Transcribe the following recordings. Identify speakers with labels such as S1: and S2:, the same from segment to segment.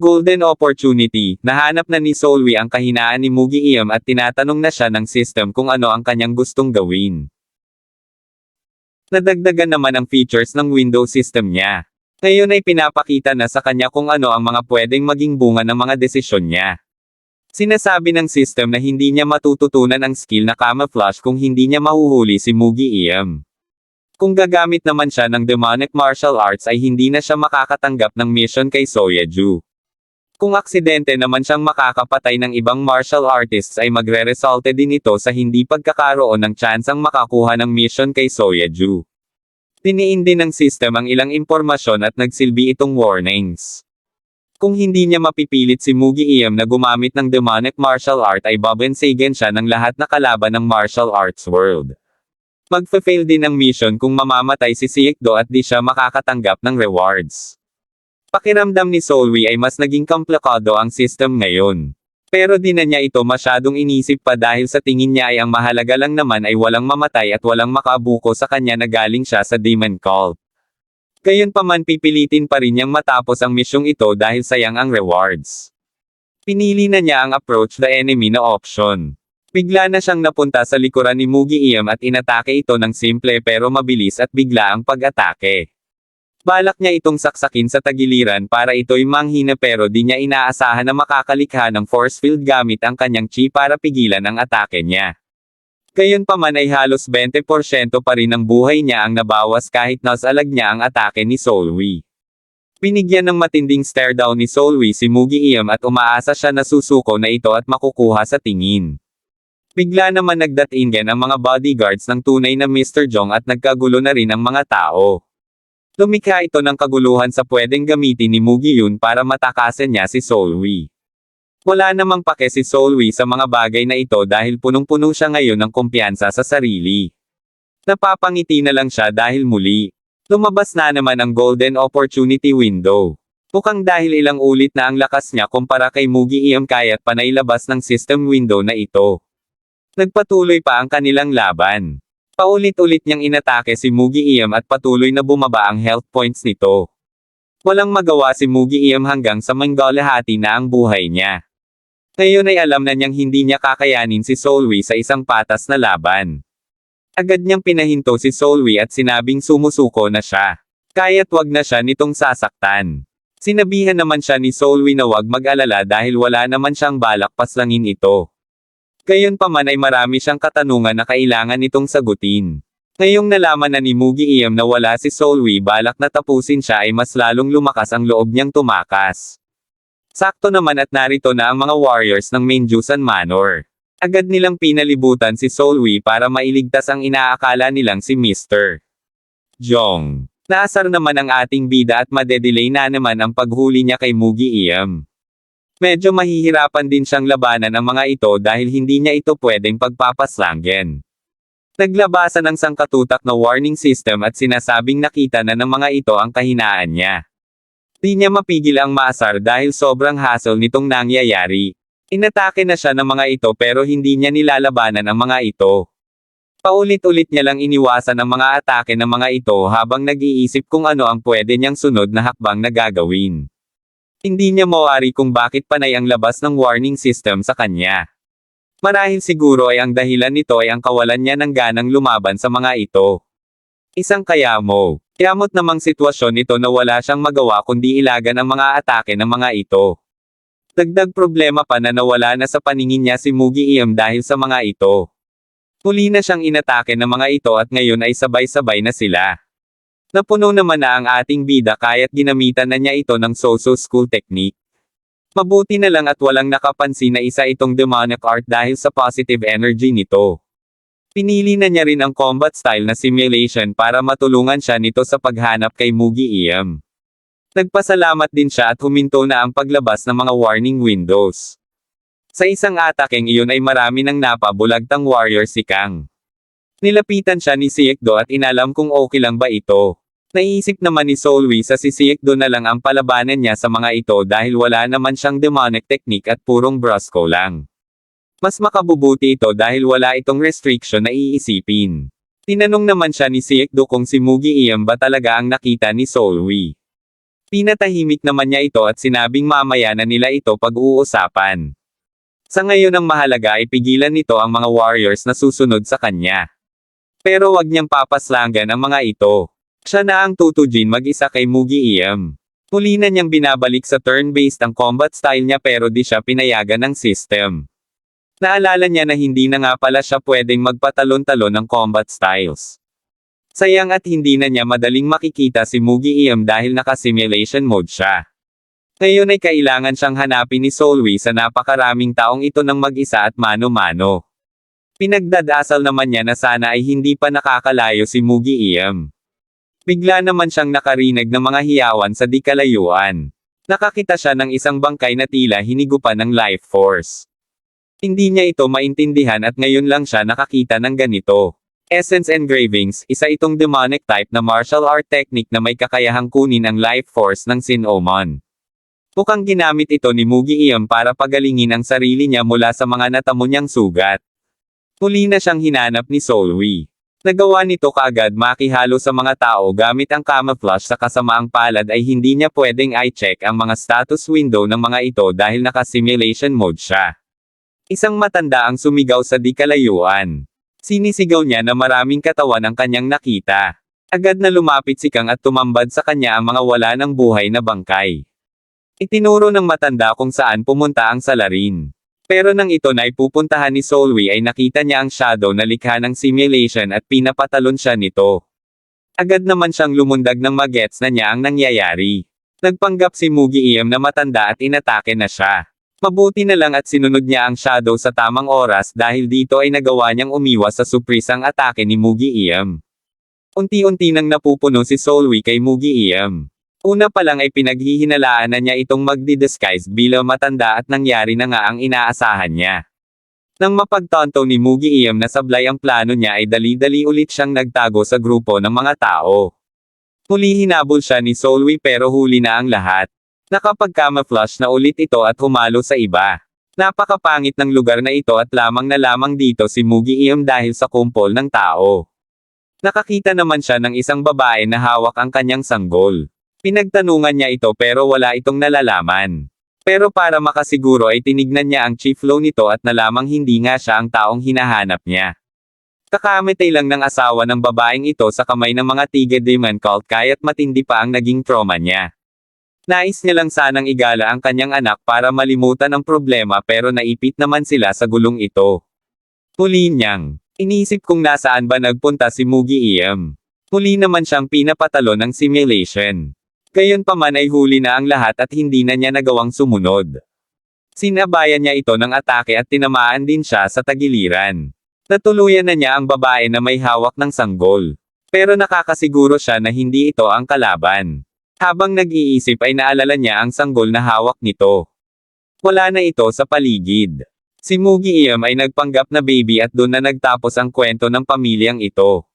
S1: Golden opportunity, nahanap na ni Solwi ang kahinaan ni Mugi Iem at tinatanong na siya ng system kung ano ang kanyang gustong gawin. Nadagdagan naman ang features ng Windows system niya. Ngayon ay pinapakita na sa kanya kung ano ang mga pwedeng maging bunga ng mga desisyon niya. Sinasabi ng system na hindi niya matututunan ang skill na camouflage kung hindi niya mahuhuli si Mugi Iem. Kung gagamit naman siya ng demonic martial arts ay hindi na siya makakatanggap ng mission kay Soyeju. Kung aksidente naman siyang makakapatay ng ibang martial artists ay magre-resulte din ito sa hindi pagkakaroon ng tsansang makakuha ng mission kay Soyeju. Tiniin din ng system ang ilang impormasyon at nagsilbi itong warnings. Kung hindi niya mapipilit si Mugi Iem na gumamit ng demonic martial art ay babensagan siya ng lahat na kalaban ng martial arts world. Magfe-fail din ang mission kung mamamatay si Siekdo at di siya makakatanggap ng rewards. Pakiramdam ni Solwi ay mas naging komplikado ang system ngayon. Pero di na niya ito masyadong inisip pa dahil sa tingin niya ay ang mahalaga lang naman ay walang mamatay at walang makabuko sa kanya na galing siya sa Demon Cult. Gayon pa man pipilitin pa rin niyang matapos ang misyong ito dahil sayang ang rewards. Pinili na niya ang approach the enemy na option. Bigla na siyang napunta sa likuran ni Mugi Iem at inatake ito ng simple pero mabilis at bigla ang pag-atake. Balak niya itong saksakin sa tagiliran para ito'y manghina pero di niya inaasahan na makakalikha ng force field gamit ang kanyang chi para pigilan ang atake niya. Gayon pa man ay halos 20% pa rin ng buhay niya ang nabawas kahit nasalag niya ang atake ni Solwi. Pinigyan ng matinding stare down ni Solwi si Mugi Iem at umaasa siya na susuko na ito at makukuha sa tingin. Bigla naman nagdatingan ang mga bodyguards ng tunay na Mr. Jong at nagkagulo na rin ang mga tao. Lumikha ito ng kaguluhan sa pwedeng gamitin ni Mugi Yun para matakasan niya si Solwi. Wala namang pake si Solwi sa mga bagay na ito dahil punong-puno siya ngayon ng kumpiyansa sa sarili. Napapangiti na lang siya dahil muli. Lumabas na naman ang golden opportunity window. Mukhang dahil ilang ulit na ang lakas niya kumpara kay Mugi Iem kaya't panay labas ng system window na ito. Nagpatuloy pa ang kanilang laban. Paulit-ulit niyang inatake si Mugi Iem at patuloy na bumaba ang health points nito. Walang magawa si Mugi Iem hanggang sa manggalahati na ang buhay niya. Ngayon ay alam na niyang hindi niya kakayanin si Solwi sa isang patas na laban. Agad niyang pinahinto si Solwi at sinabing sumusuko na siya. Kaya't wag na siya nitong sasaktan. Sinabihan naman siya ni Solwi na wag mag-alala dahil wala naman siyang balak paslangin ito. Gayon pa man ay marami siyang katanungan na kailangan nitong sagutin. Ngayong nalaman na ni Mugi Iem na wala si Solwi balak na tapusin siya ay mas lalong lumakas ang loob niyang tumakas. Sakto naman at narito na ang mga warriors ng Menjusan Manor. Agad nilang pinalibutan si Solwi para mailigtas ang inaakala nilang si Mr. Jong. Naasar naman ang ating bida at madedelay na naman ang paghuli niya kay Mugi Iem. Medyo mahihirapan din siyang labanan ang mga ito dahil hindi niya ito pwedeng pagpapaslanggen. Naglabasan ng sangkatutak na warning system at sinasabing nakita na ng mga ito ang kahinaan niya. Di niya mapigil ang maasar dahil sobrang hassle nitong nangyayari. Inatake na siya ng mga ito pero hindi niya nilalabanan ang mga ito. Paulit-ulit niya lang iniwasan ang mga atake ng mga ito habang nag-iisip kung ano ang pwede niyang sunod na hakbang na gagawin. Hindi niya mawari kung bakit panay ang labas ng warning system sa kanya. Marahil siguro ay ang dahilan nito ay ang kawalan niya ng ganang lumaban sa mga ito. Isang kayamo. Kayamot namang sitwasyon ito na wala siyang magawa kundi ilagan ang mga atake ng mga ito. Dagdag problema pa na nawala na sa paningin niya si Mugi Iem dahil sa mga ito. Muli na siyang inatake ng mga ito at ngayon ay sabay-sabay na sila. Napuno naman na ang ating bida kaya't ginamitan na niya ito ng so-so school technique. Mabuti na lang at walang nakapansin na isa itong demonic art dahil sa positive energy nito. Pinili na niya rin ang combat style na simulation para matulungan siya nito sa paghanap kay Mugi Iem. Nagpasalamat din siya at huminto na ang paglabas ng mga warning windows. Sa isang atakeng iyon ay marami ng napabulagtang warrior si Kang. Nilapitan siya ni Siekdo at inalam kung okay lang ba ito. Naisip naman ni Solwi sa si Siekdo na lang ang palabanan niya sa mga ito dahil wala naman siyang demonic technique at purong brusco lang. Mas makabubuti ito dahil wala itong restriction na iisipin. Tinanong naman siya ni Siekdo kung si Mugi Iem ba talaga ang nakita ni Solwi. Pinatahimik naman niya ito at sinabing mamaya na nila ito pag-uusapan. Sa ngayon ang mahalaga ay pigilan nito ang mga warriors na susunod sa kanya. Pero wag niyang papaslangan ang mga ito. Siya na ang tutujin mag-isa kay Mugi Iem. Muli na niyang binabalik sa turn-based ang combat style niya pero di siya pinayagan ng system. Naalala niya na hindi na nga pala siya pwedeng magpatalon-talon ng combat styles. Sayang at hindi na niya madaling makikita si Mugi Iem dahil naka-simulation mode siya. Ngayon ay kailangan siyang hanapin ni Solwi sa napakaraming taong ito ng mag-isa at mano-mano. Pinagdadasal naman niya na sana ay hindi pa nakakalayo si Mugi Iem. Bigla naman siyang nakarinig ng mga hiyawan sa di kalayuan. Nakakita siya ng isang bangkay na tila hinigupan ng life force. Hindi niya ito maintindihan at ngayon lang siya nakakita ng ganito. Essence Engravings, isa itong demonic type na martial art technique na may kakayahang kunin ang life force ng Sin Oman. Mukhang ginamit ito ni Mugi Iem para pagalingin ang sarili niya mula sa mga natamo niyang sugat. Muli na siyang hinanap ni Solwi. Nagawa nito kaagad makihalo sa mga tao gamit ang camouflage sa kasamaang palad ay hindi niya pwedeng i-check ang mga status window ng mga ito dahil naka-simulation mode siya. Isang matanda ang sumigaw sa di kalayuan. Sinisigaw niya na maraming katawan ang kanyang nakita. Agad na lumapit si Kang at tumambad sa kanya ang mga wala ng buhay na bangkay. Itinuro ng matanda kung saan pumunta ang salarin. Pero nang ito na ipupuntahan ni Solwi ay nakita niya ang shadow na likha ng simulation at pinapatalon siya nito. Agad naman siyang lumundag ng magets na niya ang nangyayari. Nagpanggap si Mugi Iem na matanda at inatake na siya. Mabuti na lang at sinunod niya ang shadow sa tamang oras dahil dito ay nagawa niyang umiwas sa suprisang atake ni Mugi Iem. Unti-unti nang napupuno si Solwi kay Mugi Iem. Una pa lang ay pinaghihinalaan na niya itong magdi-disguise bilang matanda at nangyari na nga ang inaasahan niya. Nang mapagtanto ni Mugi Iem na sablay ang plano niya ay dali-dali ulit siyang nagtago sa grupo ng mga tao. Muli hinabol siya ni Solwi pero huli na ang lahat. Nakapag-camouflage na ulit ito at humalo sa iba. Napakapangit ng lugar na ito at lamang na lamang dito si Mugi Iem dahil sa kumpol ng tao. Nakakita naman siya ng isang babae na hawak ang kanyang sanggol. Pinagtanungan niya ito pero wala itong nalalaman. Pero para makasiguro ay tinignan niya ang chief flow nito at nalamang hindi nga siya ang taong hinahanap niya. Kakamitay lang ng asawa ng babaeng ito sa kamay ng mga Tige Demon Cult kaya't matindi pa ang naging trauma niya. Nais niya lang sanang igala ang kanyang anak para malimutan ang problema pero naipit naman sila sa gulong ito. Muli niyang, iniisip kung nasaan ba nagpunta si Mugi Iem. Muli naman siyang pinapatalo ng simulation. Gayon pa man ay huli na ang lahat at hindi na niya nagawang sumunod. Sinabayan niya ito ng atake at tinamaan din siya sa tagiliran. Natuluyan na niya ang babae na may hawak ng sanggol. Pero nakakasiguro siya na hindi ito ang kalaban. Habang nag-iisip ay naalala niya ang sanggol na hawak nito. Wala na ito sa paligid. Si Mugi Iem ay nagpanggap na baby at doon na nagtapos ang kwento ng pamilyang ito.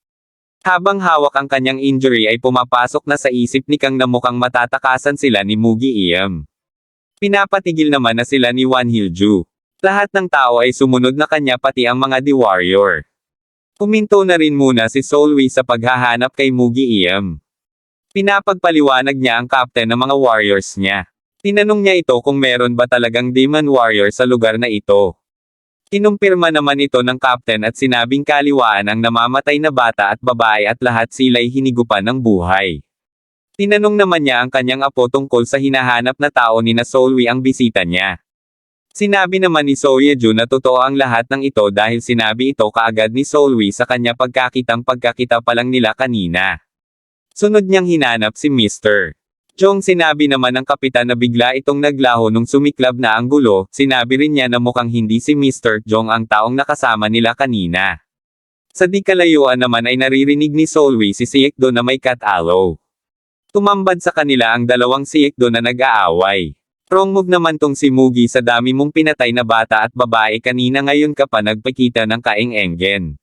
S1: Habang hawak ang kanyang injury ay pumapasok na sa isip ni Kang na mukhang matatakasan sila ni Mugi Iem. Pinapatigil naman na sila ni Wan Hilju. Lahat ng tao ay sumunod na kanya pati ang mga di-warrior. Puminto na rin muna si Solwi sa paghahanap kay Mugi Iem. Pinapagpaliwanag niya ang captain ng mga warriors niya. Tinanong niya ito kung meron ba talagang demon warrior sa lugar na ito. Kinumpirma naman ito ng captain at sinabing kaliwaan ang namamatay na bata at babae at lahat sila'y hinigupan ng buhay. Tinanong naman niya ang kanyang apo tungkol sa hinahanap na tao ni na Solwi ang bisita niya. Sinabi naman ni Soyeju na totoo ang lahat ng ito dahil sinabi ito kaagad ni Solwi sa kanya pagkakitang pagkakita pa lang nila kanina. Sunod niyang hinanap si Mr. Jong sinabi naman ng kapitan na bigla itong naglaho nung sumiklab na ang gulo, sinabi rin niya na mukhang hindi si Mr. Jong ang taong nakasama nila kanina. Sa di kalayuan naman ay naririnig ni Solwi si Siekdo na may cat-aloe. Tumambad sa kanila ang dalawang Siekdo na nag-aaway. Wrong move naman tong si Mugi sa dami mong pinatay na bata at babae kanina ngayon ka pa nagpakita ng kaeng-enggen.